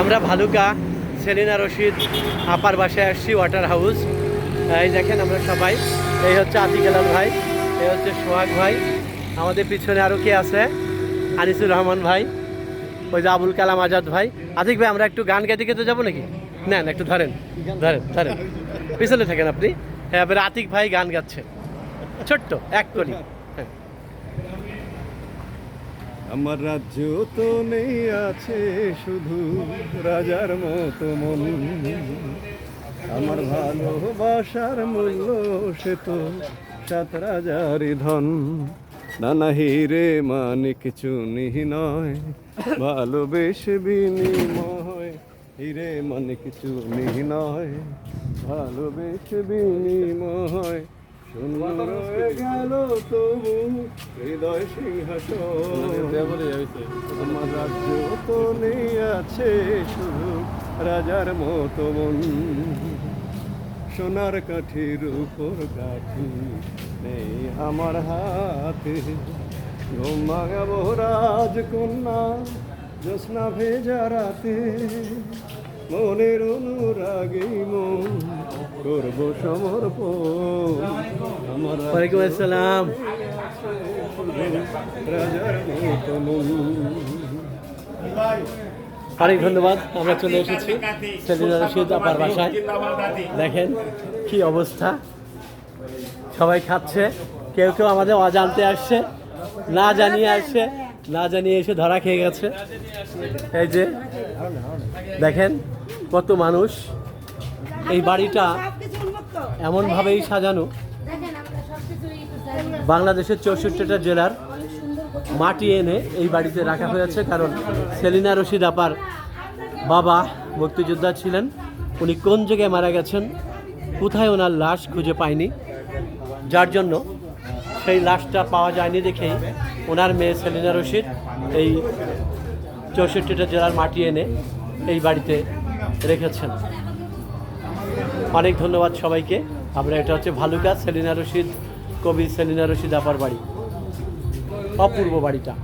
আমরা ভালুকা, সেলিনা রশিদ, আপার বাসায় আসছি ওয়াটার হাউস এই দেখেন আমরা সবাই। এই হচ্ছে আতিক হেলাল ভাই, এই হচ্ছে সোহাগ ভাই। আমাদের পিছনে আরও কে আছে? আনিসুর রহমান ভাই, ওই যে আবুল কালাম আজাদ ভাই। আতিক ভাই, আমরা একটু গান গাইতে গেতে যাব নাকি? নেন একটু ধরেন ধরেন ধরেন। পিছনে থাকেন আপনি। হ্যাঁ আতিক ভাই গান গাচ্ছে। ছোট্ট, এক করি হ্যাঁ। আমার রাজ্য তো নেই আছে শুধু রাজার মতো মন। আমার ভালোবাসার মূল্য সে তো সাত রাজারই ধন। নানা হিরে মানে কিছু নিহি নয়, ভালোবেসে বিনিময়। হিরে মানে কিছু নিহি নয়, ভালোবেসে বিনিময়। গেল তবু, হৃদয় সিংহাসন। আমার রাজ্য নেই আছে শুধু রাজার মতো মন। সোনার কাঠির উপর কাঠি নেই আমার হাতে। ঘুম ভাঙাবো রাজকন্যা জ্যোৎস্না ভেজা রাতে। মনের অনুরাগে মন করব সমর্পণ। আমার আসসালাম অনেক ধন্যবাদ, আমরা চলে এসেছি। সেলিনা আপার বাসায়। দেখেন কি অবস্থা। সবাই খাচ্ছে। কেউ কেউ আমাদের অজান্তে আসছে, না জানিয়ে আসছে, না জানিয়ে এসে ধরা খেয়ে গেছে। এই যে, দেখেন কত মানুষ। এই বাড়িটা এমনভাবেই সাজানো। বাংলাদেশের চৌষট্টিটা জেলার মাটি এনে এই বাড়িতে রাখা হয়েছে, কারণ সেলিনা রশিদ আপার বাবা মুক্তিযোদ্ধা ছিলেন। উনি কোন জায়গায় মারা গেছেন, কোথায় ওনার লাশ খুঁজে পায়নি, যার জন্য সেই লাশটা পাওয়া যায়নি দেখেই ওনার মেয়ে সেলিনা রশিদ এই চৌষট্টিটা জেলার মাটি এনে এই বাড়িতে রেখেছেন। অনেক ধন্যবাদ সবাইকে। আমরা এটা হচ্ছে ভালুকা, সেলিনা রশিদ কবি সেলিনা রশিদ আপার বাড়ি। অপূর্ব বাড়িটা।